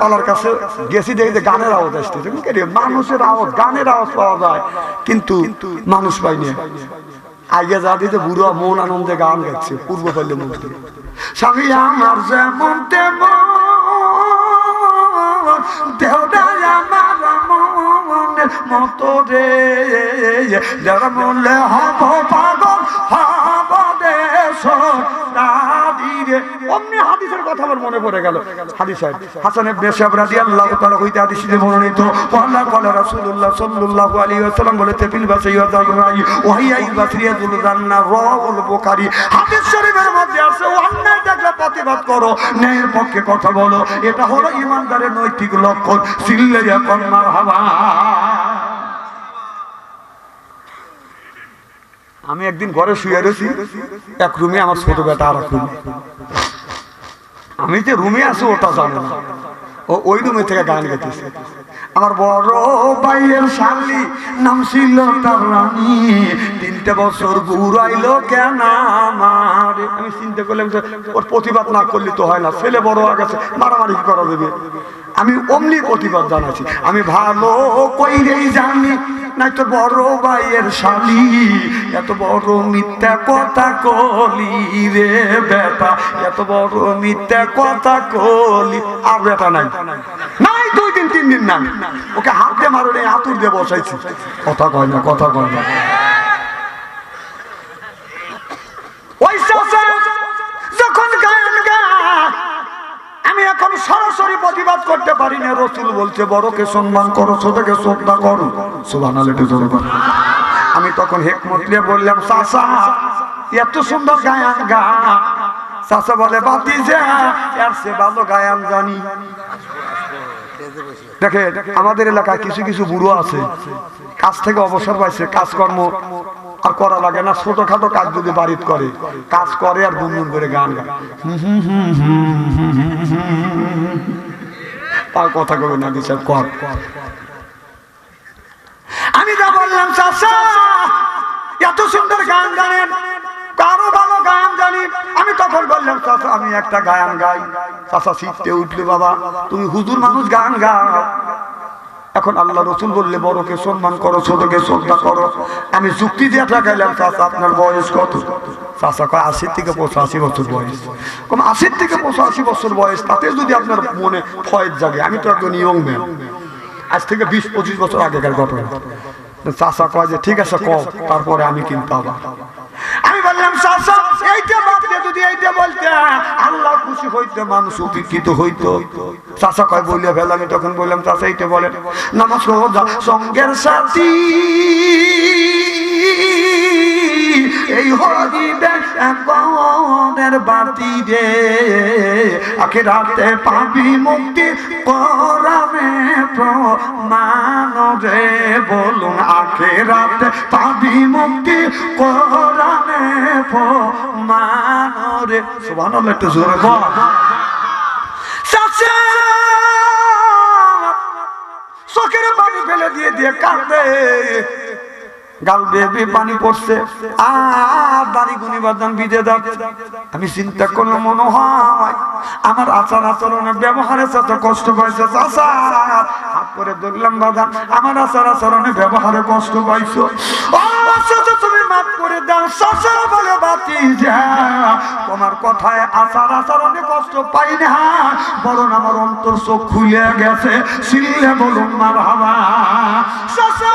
করে কাছে গেছি, দেখি গানের আওয়াজ আসতেছে মানুষের আওয়াজ, গানের আওয়াজ পাওয়া যায়, কিন্তু মানুষ পাইনি আগে যা দিতে বুড়ো মন আনন্দে গান গাচ্ছে, পূর্ব পাইলে মুক্তি স্বামী আমার যেমন তেমন মনের মতো রে। যারা মনে হব পাগল, হব দেশ রে। হাদিসের কথা আমার মনে পড়ে গেল। হাদিস সাহেব, হাসান ইবনে সাহেব রাদিয়াল্লাহু তাআলা হইতে হাদিসে বর্ণিত ওয়ালা ক্বালা রাসূলুল্লাহ সাল্লাল্লাহু আলাইহি ওয়াসাল্লাম বলে তেপিল বাসে ইয়াদাল রাই ওয়াহিয়া ইবাসরিয়াতুল জান্নাহ রাওয়াল বুখারী, হাদিস শরীফের মধ্যে আছে অন্যায় দেখলে প্রতিবাদ করো, ন্যায়ের পক্ষে কথা বলো, এটা হলো ইমানদারের নৈতিক লক্ষণ, সিল্লে এখন মারহাবা। আমি একদিন ঘরে শুয়ে রয়েছি, এক রুমে আমার ছোট বেটা আর এক রুমে। আমি যে রুমে আছি ওটা জানো না। ও ওই রুমে থেকে গান গাইতেছে। আমার বড় ভাইয়ের শালি নাম ছিল তার রানী। তিনটে বছর ঘুরাইলো কেন আমার? আমি চিন্তা করলাম যে ওর প্রতিবাদ না করলে তো হয় না, ছেলে বড় হয়ে গেছে, মারামারি করা দেবে আমি অমনি প্রতিবাদ জানাচ্ছি আমি ভালো কইরেই জানি নাই তো বড় ভাইয়ের শালি, এত বড় মিথ্যা কথা কলি রে বেটা, এত বড় মিথ্যা কথা কলি, আর বেটা নাই। নাই দিন নাই ওকে মারো নেই দিয়ে বসাইছি। কথা কয় না, কথা কয় না। আমি এখন সরাসরি প্রতিবাদ করতে পারি না। রসুল বলছে সম্মান করো শ্রদ্ধা করো। আমি তখন হেকমত বললাম চাষা এত সুন্দর গায়ান গা। চাষা বলে, বাতি যে, এর সে ভালো গায়ান জানি। দেখে আমাদের এলাকায় কিছু কিছু বুড়ো আছে, কাজ থেকে অবসর পাইছে, কাজকর্ম আর করা লাগে না, ছোটখাটো কাজ যদি বাড়িত করে, কাজ করে আর গুনগুন করে গান গায়। তার কথা কবে না দিছে কর। আমি যা বললাম চাষা এত সুন্দর গান জানেন কারও আমি তখন বললাম চাষা আমি একটা গান গাই। চাষা শিখতে উঠলে, বাবা, তুমি হুজুর মানুষ, গান গাও। এখন আল্লাহ রসুল বললে, বড়কে সম্মান করো, ছোটকে শ্রদ্ধা করো। আমি যুক্তি দিয়ে গেলাম চাষা আপনার বয়স কত? চাষা কয়, আশির থেকে পঁচাশি বছর বয়স। কম, আশির থেকে পঁচাশি বছর বয়স, তাতে যদি আপনার মনে ফয়ের জাগে, আমি তো একজন ইয়ং ম্যান। আজ থেকে বিশ, পঁচিশ বছর আগেকার ঘটনা। চাষা কয় যে, ঠিক আছে কম তারপরে আমি কিন্তু আবার। যদি এইটা বলতে আল্লাহ খুশি হইতে, মানুষ উপকৃত হইতো। চাষা কয় বলিয়া ফেল, আমি তখন বললাম চাষা এইটা বলেন। নামাজ রোজা, সঙ্গের সাথী। এই একনের বাতি রে আখে রাতে পাবি মুক্তি পরামে প্রমাণ রে। বলুন আখে রাতে পাবি মুক্তি প্রমাণ রে সুবান একটু জোরে বল। চাচা চোখের পানি ফেলে দিয়ে দিয়ে কাঁদে। গাল পানি পড়ছে। আর দাড়ি গুনি ভিজে যাচ্ছে। আমি চিন্তা করলে মনে হয় আমার আচার আচরণে ব্যবহারে এত কষ্ট পাইছে চাচা হাত করে ধরলাম বাদান আমার আচার আচরণে ব্যবহারে কষ্ট পাইছো। ও চাচা মাফ করে দাও শ্বশুর বলে বাতি তোমার কথায় আচার আচরণে কষ্ট পাই না। বরং আমার অন্তর চোখ খুলে গেছে সিল্লে বলুন মার হাওয়া চাচা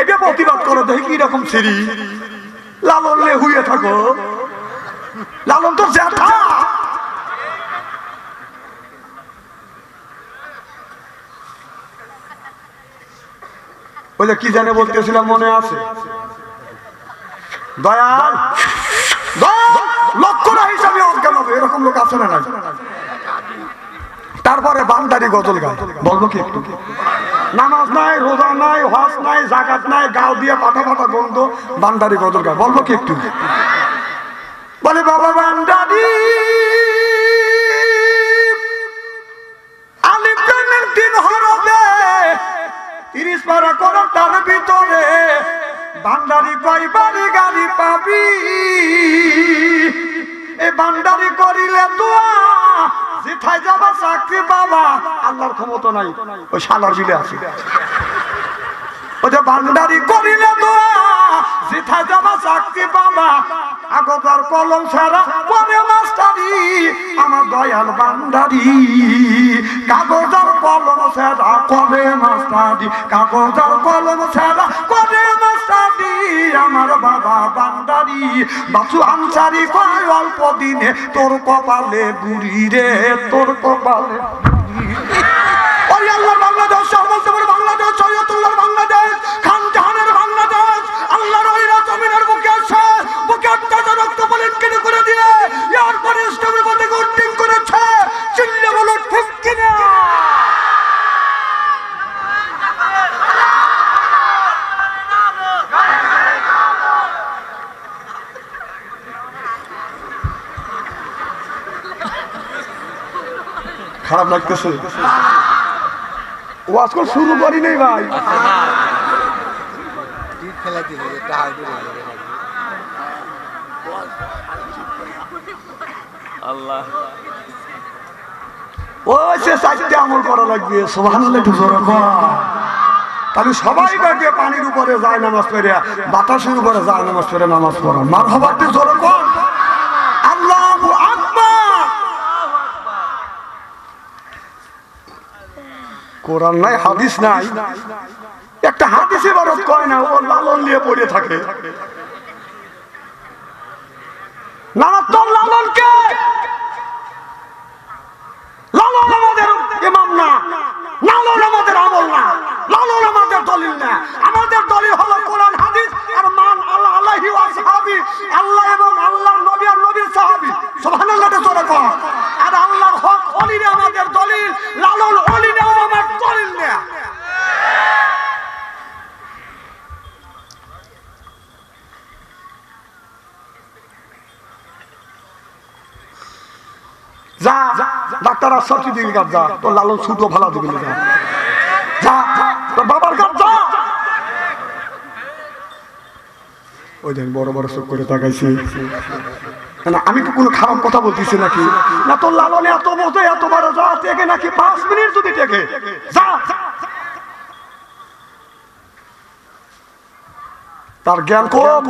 এটা প্রতিবাদ করো দেখি সিঁড়ি। লালন লে হুয়ে থাকো। লালন তো ওই কি জানে বলতেছিলাম মনে আছে? লোক আছে তারপরে বান্দারি গজল গায়। বলব কি একটু? নামাজ নাই, রোজা নাই, হজ নাই জাকাত নাই, গাও দিয়ে পাঠা পাঠা গন্ধ বান্দারি গদর গায় বলব কি একটু? বলে, বাবা বান্দারি ভিতরে, বান্দারি কয়বারি গাড়ি পাবি? এ বান্দারি আল্লাহর ক্ষমতা নাই, ওই শালার বিলে আছে। ওই যে বান্দারি করিলে তো যেথায় যাবা চাকরি বাবা আগতার কলম আমার দয়াল ছাড়া মাস্টারি, কাগজার মাস্টারি, আমার বাবা বাসু কয় অল্প দিনে, তোর কপালে বুড়ি রে, তোর কপালে খারাপ লাগতেছে। ও আজকাল শুরু করি নেই ভাই। বাতাসের উপরে যায় নামাজ পড়ে, নামাজ পড়ো। মার হবার জোরে কর আল্লাহ আকবার কোরআন নাই, হাদিস নাই। একটা হাদিস এবারত কয় না, ও লালন নিয়ে পড়ে থাকে। না লালন তোর লালনকে লালন আমাদের ইমাম না লালন আমাদের আমল না লালন আমাদের দলিল না আমাদের দলিল হলো কোরআন হাদিস আর মান আল্লাহ আল্লাহি ওয়া সাহাবী আল্লাহ এবং আল্লাহর নবী আর নবীর সাহাবী সুবহানাল্লাহ জোরে কর আর আল্লাহর হক অলিরে আমাদের দলিল লালন অলিরে আমার দলিল না যা ডাক্তার আর সার্টিফিকেট যা। তোর লালন ছুটো ভালো দিবি যা। তোর বাবার কাছে যা। ওই বড় বড় চোখ করে তাকাইছি। আমি তো কোনো খারাপ কথা বলতেছি নাকি? না, তোর লালনে এত মতো এত বড় যা টেকে নাকি পাঁচ মিনিট যদি টেকে। যা। তার জ্ঞান কম।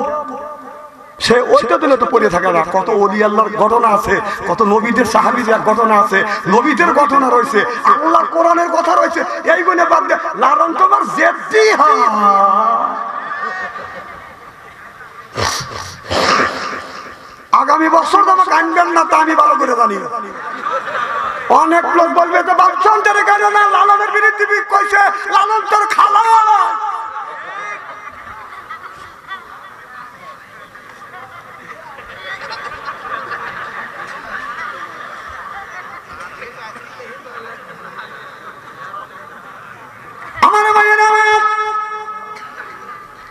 সে ওইটা দিলে তো পড়ে থাকে না। কত অলি আল্লাহর ঘটনা আছে, কত নবীদের সাহাবিদের ঘটনা আছে, নবীদের ঘটনা রয়েছে, আল্লাহর কোরআনের কথা রয়েছে, এই গুণে বাদ দে। লালন তোমার জেদি আগামী বছর তোমাকে আনবেন না, তা আমি ভালো করে জানি অনেক লোক বলবে তো বাচ্চাদের কেন না, লালনের বিরুদ্ধে কইছে, লালন তোর খালা আমার ভাইয়ের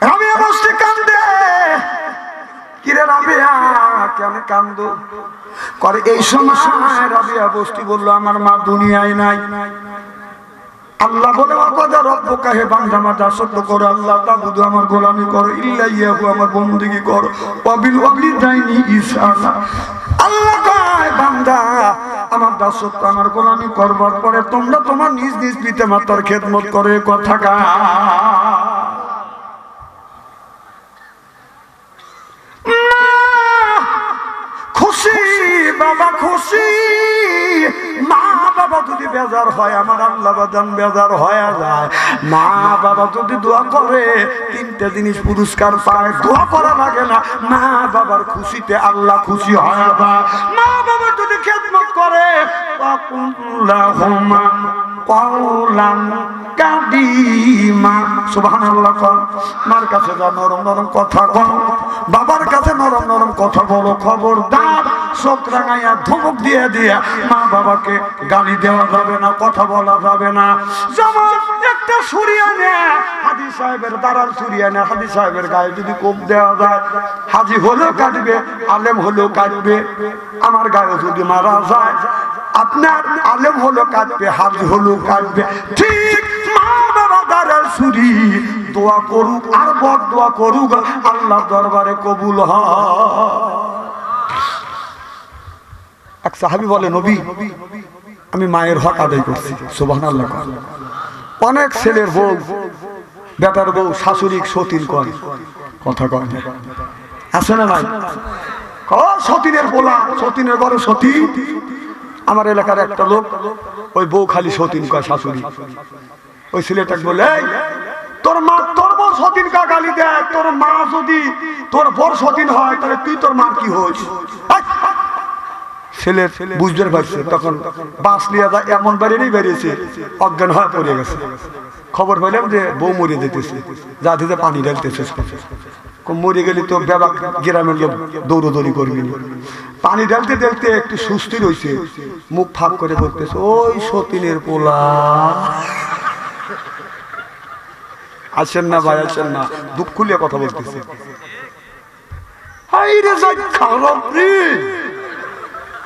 রাবিয়া বসতে কান্দে কিরে রাবিয়া কেন কান্দ। করে, এই সময় রাবিয়া বস্তি বলল, আমার মা দুনিয়ায় নাই। আল্লাহ বলে মাথা সত্য করো, আল্লাহ আমার গোলামি করো ইল্লা ইয়াহু আমার করো অবিল অবিল যায়নি ইসানা। আল্লাহ কয়, বান্দা, আমার দাসত্ব আমার গোলামি করবার পরে তোমরা তোমার নিজ নিজ পিতা মাতার খেদমত করে কথা কা খুশি, বাবা খুশি। মা বাবা যদি হয় আল্লাহ যায়। মা বাবা যদি জিনিস লাগে না। মা খুশিতে আল্লাহ খুশি হয় মা বাবা যদি খেদমত করে মার কাছে নরম নরম কথা কও। বাবার কাছে নরম নরম কথা বলো, খবরদার। চোখ রাঙাইয়া ধমক দিয়ে দিয়ে মা বাবাকে গালি দেওয়া যাবে না, কথা বলা যাবে না। একটা সাহেবের না সাহেবের গায়ে যদি কোপ দেওয়া যায়, হাজি হলেও কাটবে হলেও কাটবে আমার গায়ে যদি মারা যায়, আপনার আলেম হলো কাটবে হাজি হলেও কাটবে ঠিক মা বাবা চুরি দোয়া করুক আর বদ দোয়া করুক আল্লাহ দরবারে কবুল হয়। এক সাহাবি বলে নবী আমি মায়ের হক আদায় করছি। আল্লাহ অনেক ছেলের বউ বেটার বউ শাশুড়ি সতীন করে কথা কয় আছে না নাই? সতীনের বলা সতীনের বড় সতী। আমার এলাকার একটা লোক ওই বউ খালি সতীন কয় শাশুড়ি। ওই ছেলেটাকে বলে তোর মা তোর বউ সতীন কা গালি দেয়? তোর মা যদি তোর বড় সতীন হয় তাহলে তুই তোর মা কি এই, ছেলের বুঝতে পারছে, তখন বাস নিয়ে যা এমন বেরিয়েই বেরিয়েছে, অজ্ঞান হয়ে পড়ে গেছে। খবর পেলাম যে বউ মরে যেতেছে, যা দিতে পানি ঢালতেছে মরে গেলে তো বেবা গ্রামের লোক দৌড়দৌড়ি করবি পানি ঢালতে ঢালতে একটু সুস্থির হয়েছে মুখ ফাঁক করে বলতেছে, ওই সতীনের পোলা। আসেন না ভাই, আসেন না, দুঃখ খুলিয়ে কথা বলতেছে। হাই রে খারাপ